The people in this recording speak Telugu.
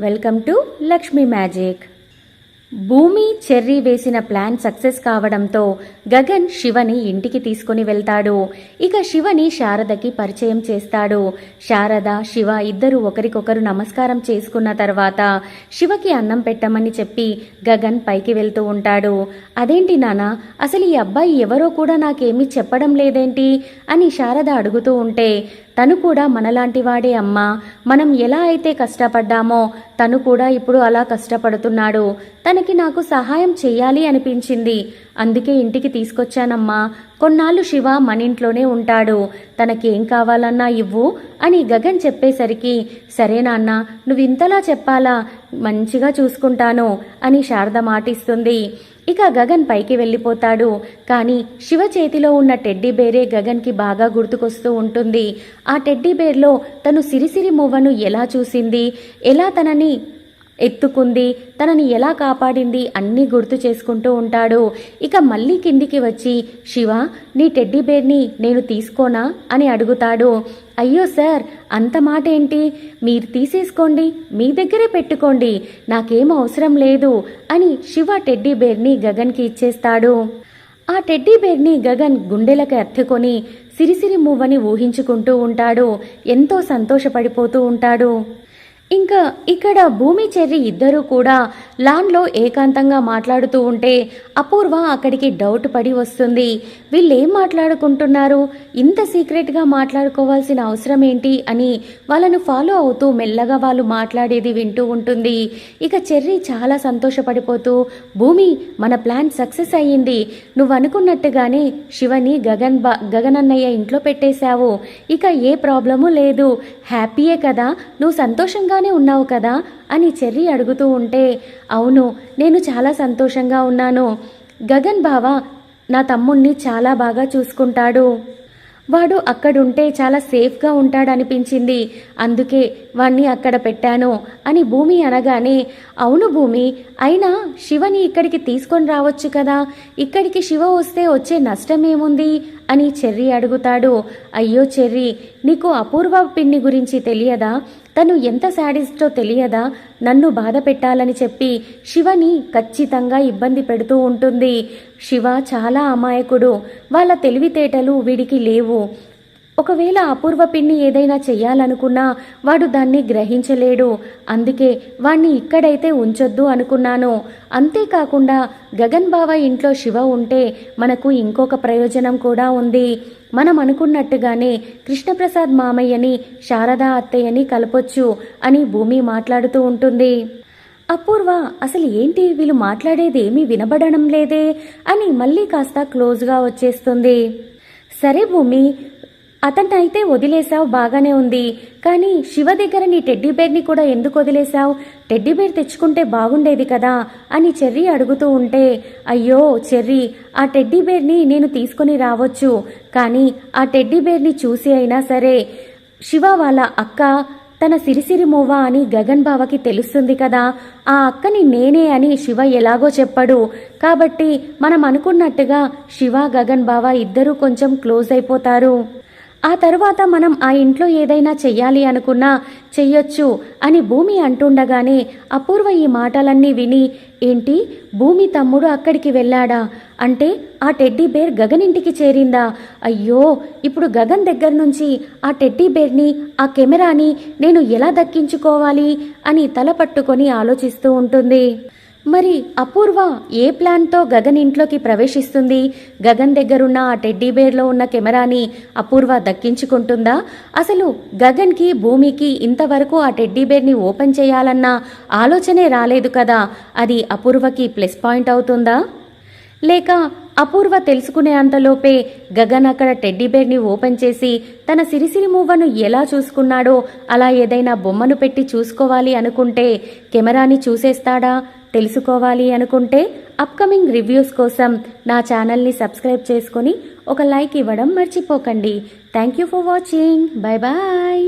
Welcome to Lakshmi magic. Bhumi Cherry వేసిన ప్లాన్ సక్సెస్ కావడంతో గగన్ శివని ఇంటికి తీసుకుని వెళ్తాడు. ఇక శివని శారదకి పరిచయం చేస్తాడు. శారద శివ ఇద్దరు ఒకరికొకరు నమస్కారం చేసుకున్న తర్వాత శివకి అన్నం పెట్టమని చెప్పి గగన్ పైకి వెళ్తూ ఉంటాడు. అదేంటి నాన్న అసలు ఈ అబ్బాయి ఎవరో కూడా నాకేమీ చెప్పడం లేదేంటి? అని శారద అడుగుతూ ఉంటే తను కూడా మనలాంటి వాడే అమ్మా. మనం ఎలా అయితే కష్టపడ్డామో తను కూడా ఇప్పుడు అలా కష్టపడుతున్నాడు. తనకి నాకు సహాయం చెయ్యాలి అనిపించింది. అందుకే ఇంటికి తీసుకొచ్చానమ్మా. కొన్నాళ్ళు శివ మన ఇంట్లోనే ఉంటాడు. తనకేం కావాలన్నా ఇవ్వు అని గగన్ చెప్పేసరికి సరే నాన్న నువ్వు ఇంతలా చెప్పాలా? మంచిగా చూసుకుంటాను అని శారద మాటిస్తుంది. ఇక గగన్ పైకి వెళ్ళిపోతాడు. కానీ శివ చేతిలో ఉన్న టెడ్డీ బేరే గగన్కి బాగా గుర్తుకొస్తూ ఉంటుంది. ఆ టెడ్డీ బేర్లో తను సిరిసిరి మువ్వను ఎలా చూసింది? ఎలా తనని ఎత్తుకుంది? తనని ఎలా కాపాడింది? అన్నీ గుర్తు చేసుకుంటూ ఉంటాడు. ఇక మళ్ళీ కిందికి వచ్చి శివ నీ టెడ్డీ బేర్ని నేను తీసుకోనా? అని అడుగుతాడు. అయ్యో సార్ అంత మాట ఏంటి మీరు తీసేసుకోండి మీ దగ్గరే పెట్టుకోండి నాకేం అవసరం లేదు అని శివ టెడ్డీ బేర్ని గగన్కి ఇచ్చేస్తాడు. ఆ టెడ్డీ బేర్ని గగన్ గుండెలకు అర్తుకొని సిరిసిరి మూవని ఊహించుకుంటూ ఉంటాడు ఎంతో సంతోషపడిపోతూ ఉంటాడు. ఇంకా ఇక్కడ భూమి చెర్రి ఇద్దరూ కూడా లాన్లో ఏకాంతంగా మాట్లాడుతూ ఉంటే అపూర్వ అక్కడికి డౌట్ పడి వస్తుంది. వీళ్ళేం మాట్లాడుకుంటున్నారు? ఇంత సీక్రెట్గా మాట్లాడుకోవాల్సిన అవసరం ఏంటి అని వాళ్ళను ఫాలో అవుతూ మెల్లగా వాళ్ళు మాట్లాడేది వింటూ ఉంటుంది. ఇక చెర్రి చాలా సంతోషపడిపోతూ భూమి మన ప్లాన్ సక్సెస్ అయ్యింది. నువ్వు అనుకున్నట్టుగానే శివని గగన్ బా గగనన్నయ్య ఇంట్లో పెట్టేశావు. ఇక ఏ ప్రాబ్లము లేదు. హ్యాపీయే కదా. నువ్వు సంతోషంగా సంతోషంగానే ఉన్నావు కదా అని చెర్రీ అడుగుతూ ఉంటే అవును నేను చాలా సంతోషంగా ఉన్నాను. గగన్ బావ నా తమ్ముణ్ణి చాలా బాగా చూసుకుంటాడు. వాడు అక్కడుంటే చాలా సేఫ్గా ఉంటాడనిపించింది. అందుకే వాణ్ణి అక్కడ పెట్టాను అని భూమి అనగానే అవును భూమి అయినా శివని ఇక్కడికి తీసుకొని రావచ్చు కదా. ఇక్కడికి శివ వస్తే వచ్చే నష్టమేముంది? అని చెర్రి అడుగుతాడు. అయ్యో చెర్రి నీకు అపూర్వ పిన్ని గురించి తెలియదా? తను ఎంత శాడిస్టో తెలియదా? నన్ను బాధ పెట్టాలని చెప్పి శివని ఖచ్చితంగా ఇబ్బంది పెడుతూ ఉంటుంది. శివ చాలా అమాయకుడు. వాళ్ళ తెలివితేటలు వీడికి లేవు. ఒకవేళ అపూర్వ పిన్ని ఏదైనా చెయ్యాలనుకున్నా వాడు దాన్ని గ్రహించలేడు. అందుకే వాణ్ణి ఇక్కడైతే ఉంచొద్దు అనుకున్నాను. అంతేకాకుండా గగన్ బావ ఇంట్లో శివ ఉంటే మనకు ఇంకొక ప్రయోజనం కూడా ఉంది. మనం అనుకున్నట్టుగానే కృష్ణప్రసాద్ మామయ్యని శారదా అత్తయ్యని కలపొచ్చు అని భూమి మాట్లాడుతూ ఉంటుంది. అపూర్వ అసలు ఏంటి వీళ్ళు మాట్లాడేది ఏమీ వినబడడం లేదే? అని మళ్ళీ కాస్త క్లోజ్గా వచ్చేస్తుంది. సరే భూమి అతన్నైతే వదిలేశావు బాగానే ఉంది. కానీ శివ దగ్గర నీ టెడ్డీ బేర్ని కూడా ఎందుకు వదిలేశావు? టెడ్డీ బేర్ తెచ్చుకుంటే బాగుండేది కదా అని చెర్రీ అడుగుతూ ఉంటే అయ్యో చెర్రీ ఆ టెడ్డీ బేర్ని నేను తీసుకుని రావచ్చు. కానీ ఆ టెడ్డీ బేర్ని చూసి అయినా సరే శివ వాళ్ళ అక్క తన సిరిసిరి మూవ అని గగన్ బావకి తెలుస్తుంది కదా ఆ అక్కని నేనే అని శివ ఎలాగో చెప్పడు. కాబట్టి మనం అనుకున్నట్టుగా శివ గగన్ బావ ఇద్దరూ కొంచెం క్లోజ్ అయిపోతారు. ఆ తరువాత మనం ఆ ఇంట్లో ఏదైనా చెయ్యాలి అనుకున్నా చెయ్యొచ్చు అని భూమి అంటుండగానే అపూర్వ ఈ మాటలన్నీ విని ఏంటి? భూమి తమ్ముడు అక్కడికి వెళ్ళాడా? అంటే ఆ టెడ్డీ బేర్ గగన్ ఇంటికి చేరిందా? అయ్యో! ఇప్పుడు గగన్ దగ్గర నుంచి ఆ టెడ్డీ బేర్ని ఆ కెమెరాని నేను ఎలా దక్కించుకోవాలి? అని తల పట్టుకొని ఆలోచిస్తూ ఉంటుంది. మరి అపూర్వ ఏ ప్లాన్తో గగన్ ఇంట్లోకి ప్రవేశిస్తుంది? గగన్ దగ్గరున్న ఆ టెడ్డీ బేర్లో ఉన్న కెమెరాని అపూర్వ దక్కించుకుంటుందా? అసలు గగన్కి భూమికి ఇంతవరకు ఆ టెడ్డీ బేర్ని ఓపెన్ చేయాలన్న ఆలోచనే రాలేదు కదా. అది అపూర్వకి ప్లస్ పాయింట్ అవుతుందా? లేక అపూర్వ తెలుసుకునే అంతలోపే గగన్ అక్కడ టెడ్డీ బేర్ని ఓపెన్ చేసి తన సిరిసిరి మూవను ఎలా చూసుకున్నాడో అలా ఏదైనా బొమ్మను పెట్టి చూసుకోవాలి అనుకుంటే కెమెరాని చూసేస్తాడా? తెలుసుకోవాలి అనుకుంటే అప్కమింగ్ రివ్యూస్ కోసం నా ఛానల్ని సబ్స్క్రైబ్ చేసుకొని ఒక లైక్ ఇవ్వడం మర్చిపోకండి. Thank you for watching bye bye